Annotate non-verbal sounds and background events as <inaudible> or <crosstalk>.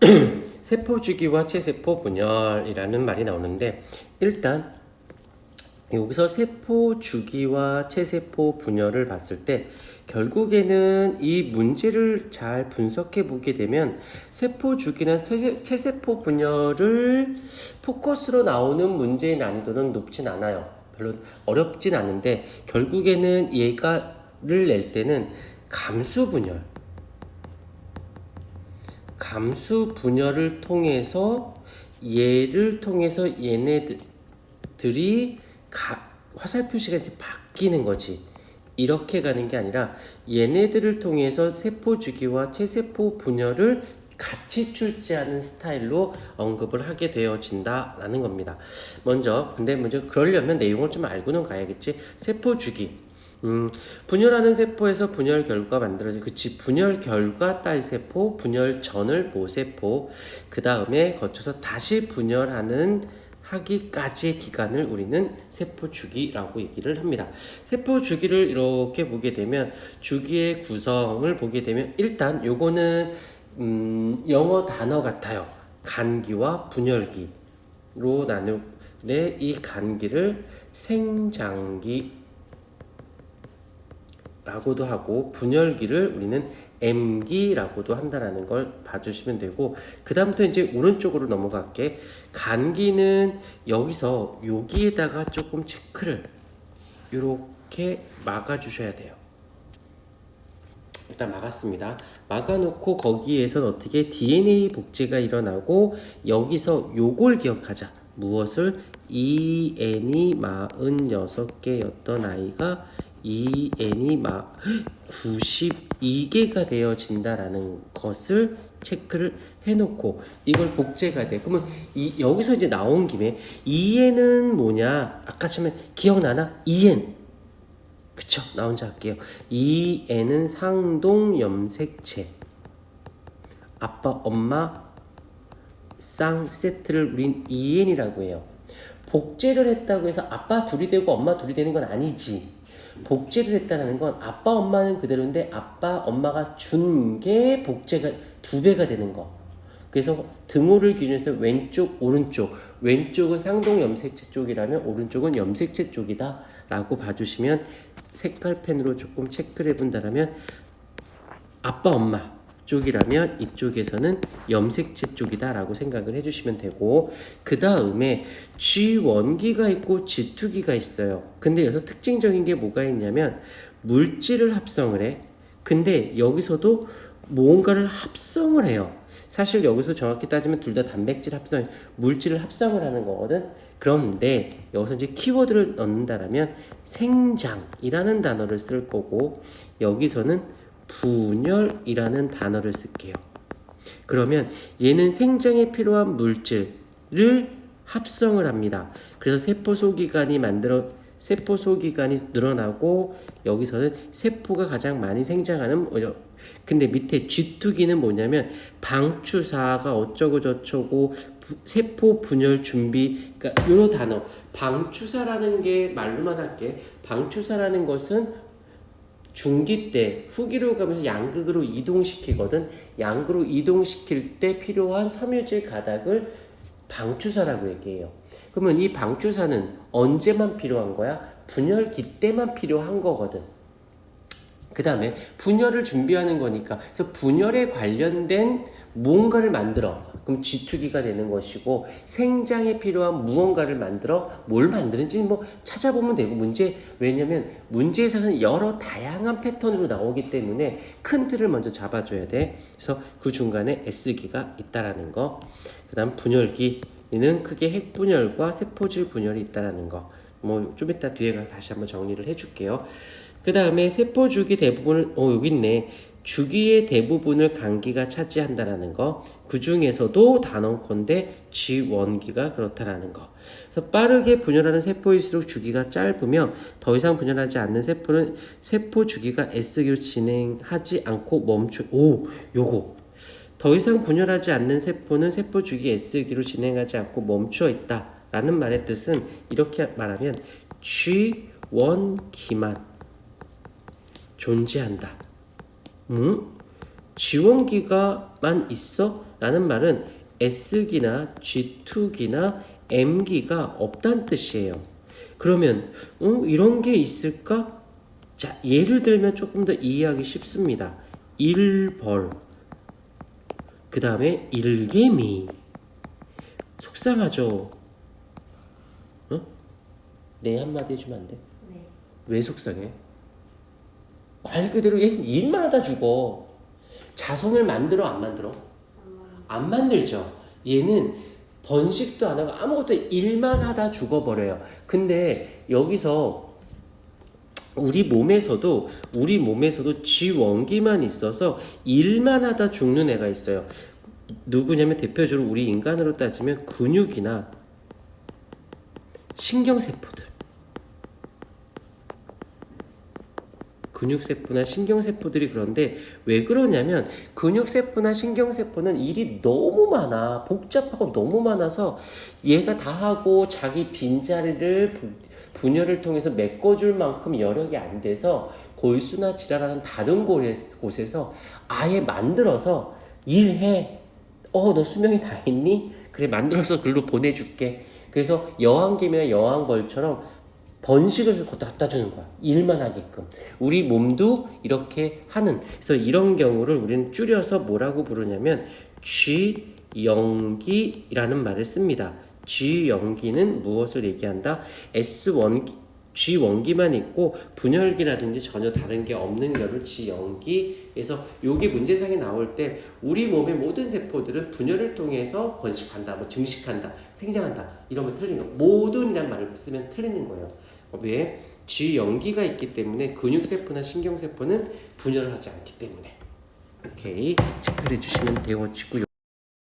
<clears throat> 세포 주기와 체세포 분열이라는 말이 나오는데 일단 여기서 세포 주기와 체세포 분열을 봤을 때 결국에는 이 문제를 잘 분석해 보게 되면 세포 주기나 체세- 체세포 분열을 포커스로 나오는 문제의 난이도는 높진 않아요. 별로 어렵진 않은데 결국에는 얘가를 낼 때는 감수 분열 감수 분열을 통해서 얘를 통해서 얘네들이 가- 화살 표시가 이제 바뀌는 거지. 이렇게 가는 게 아니라 얘네들을 통해서 세포 주기와 체세포 분열을 같이 출제하는 스타일로 언급을 하게 되어진다라는 겁니다. 먼저 근데 먼저 그러려면 내용을 좀 알고는 가야겠지. 세포 주기. 음, 분열하는 세포에서 분열 결과 만들어진 그치 분열 결과 딸 세포, 분열 전을 모세포, 그 다음에 거쳐서 다시 분열하는 하기까지의 기간을 우리는 세포 주기라고 얘기를 합니다. 세포 주기를 이렇게 보게 되면 주기의 구성을 보게 되면 일단 요거는 음, 영어 단어 같아요. 간기와 분열기로 나누는데 이 간기를 생장기 라고도 하고 분열기를 우리는 M기라고도 한다라는 걸 봐주시면 되고 그 다음부터 이제 오른쪽으로 넘어갈게. 간기는 여기서 여기에다가 조금 체크를 이렇게 막아주셔야 돼요. 일단 막았습니다. 막아놓고 거기에선 어떻게 DNA 복제가 일어나고 여기서 요걸 기억하자. 무엇을? EN이 46개였던 아이가 EN이 막 92개가 되어진다라는 것을 체크를 해놓고 이걸 복제가 돼. 그러면 이 여기서 이제 나온 김에 EN은 뭐냐? 아까 처음에 기억나나? EN 그쵸? 나 혼자 할게요. EN은 상동 염색체. 아빠, 엄마, 쌍 세트를 우린 EN이라고 해요. 복제를 했다고 해서 아빠 둘이 되고 엄마 둘이 되는 건 아니지. 복제를 했다는 건 아빠 엄마는 그대로인데 아빠 엄마가 준 게 복제가 두 배가 되는 거. 그래서 등호를 기준해서 왼쪽 오른쪽 왼쪽은 상동 염색체 쪽이라면 오른쪽은 염색체 쪽이다 라고 봐주시면 색깔 펜으로 조금 체크를 해본다라면 아빠 엄마 쪽이라면 이쪽에서는 염색체 쪽이다라고 생각을 해주시면 되고 그 다음에 G1기가 있고 G2기가 있어요. 근데 여기서 특징적인 게 뭐가 있냐면 물질을 합성을 해. 근데 여기서도 뭔가를 합성을 해요. 사실 여기서 정확히 따지면 둘 다 단백질 합성, 물질을 합성을 하는 거거든. 그런데 여기서 이제 키워드를 넣는다라면 생장이라는 단어를 쓸 거고 여기서는 분열이라는 단어를 쓸게요. 그러면 얘는 생장에 필요한 물질을 합성을 합니다. 그래서 세포 소기관이 만들어 세포 소기관이 늘어나고 여기서는 세포가 가장 많이 생장하는 뭐 근데 밑에 G2기는 뭐냐면 방추사가 어쩌고 저쩌고 부- 세포 분열 준비 그러니까 요런 단어 방추사라는 게 말로만 할게 방추사라는 것은 중기 때 후기로 가면서 양극으로 이동시키거든. 양극으로 이동시킬 때 필요한 섬유질 가닥을 방추사라고 얘기해요. 그러면 이 방추사는 언제만 필요한 거야? 분열기 때만 필요한 거거든. 그 다음에 분열을 준비하는 거니까. 그래서 분열에 관련된 무언가를 만들어. 그럼 G2기가 되는 것이고 생장에 필요한 무언가를 만들어 뭘 만드는지 뭐 찾아보면 되고. 문제 왜냐면 문제에서는 여러 다양한 패턴으로 나오기 때문에 큰 틀을 먼저 잡아줘야 돼. 그래서 그 중간에 S기가 있다라는 거그 다음 분열기는 크게 핵분열과 세포질 분열이 있다라는 거 뭐 좀 이따 뒤에 가서 다시 한번 정리를 해줄게요 그 다음에 세포 주기 대부분을 어 여기 있네 주기의 대부분을 간기가 차지한다라는 거. 그 중에서도 단언컨대 G1기가 그렇다라는 거. 그래서 빠르게 분열하는 세포일수록 주기가 짧으며 더 이상 분열하지 않는 세포는 세포 주기가 S기로 진행하지 않고 멈춰. 오, 요거. 더 이상 분열하지 않는 세포는 세포 주기 S기로 진행하지 않고 멈추어 있다 라는 말의 뜻은 이렇게 말하면 G1기만 존재한다. 응? 지원기가만 있어? 라는 말은 S기나 G2기나 M기가 없다는 뜻이에요. 그러면 어, 이런 게 있을까? 자, 예를 들면 조금 더 이해하기 쉽습니다. 일벌 그 다음에 일개미 속상하죠. 어? 네 한마디 해주면 안 돼? 네. 왜 속상해? 말 그대로 얘는 일만 하다 죽어. 자손을 만들어 안 만들어? 안 만들죠. 얘는 번식도 안 하고 아무것도 일만 하다 죽어버려요. 근데 여기서 우리 몸에서도 우리 몸에서도 지원기만 있어서 일만 하다 죽는 애가 있어요. 누구냐면 대표적으로 우리 인간으로 따지면 근육이나 신경세포들. 근육세포나 신경세포들이 그런데 왜 그러냐면 근육세포나 신경세포는 일이 너무 많아. 복잡하고 너무 많아서 얘가 다 하고 자기 빈자리를 부- 분열을 통해서 메꿔줄 만큼 여력이 안 돼서 골수나 지랄하는 다른 곳에- 곳에서 아예 만들어서 일해. 어 너 수명이 다 했니? 그래 만들어서 글로 보내줄게. 그래서 여왕개미나 여왕벌처럼 번식을 갖다 주는 거야. 일만 하게끔. 우리 몸도 이렇게 하는. 그래서 이런 경우를 우리는 줄여서 뭐라고 부르냐면 G연기라는 말을 씁니다. G연기는 무엇을 얘기한다? S1 G원기만 있고 분열기라든지 전혀 다른 게 없는 거를 G연기. 그래서 여기 문제상에 나올 때 우리 몸의 모든 세포들은 분열을 통해서 번식한다, 뭐 증식한다, 생장한다 거 틀린 거. 모든이란 말을 쓰면 틀리는 거예요. 왜? G연기가 있기 때문에 근육 세포나 신경 세포는 분열을 하지 않기 때문에. 오케이 체크해 주시면 되어지고요.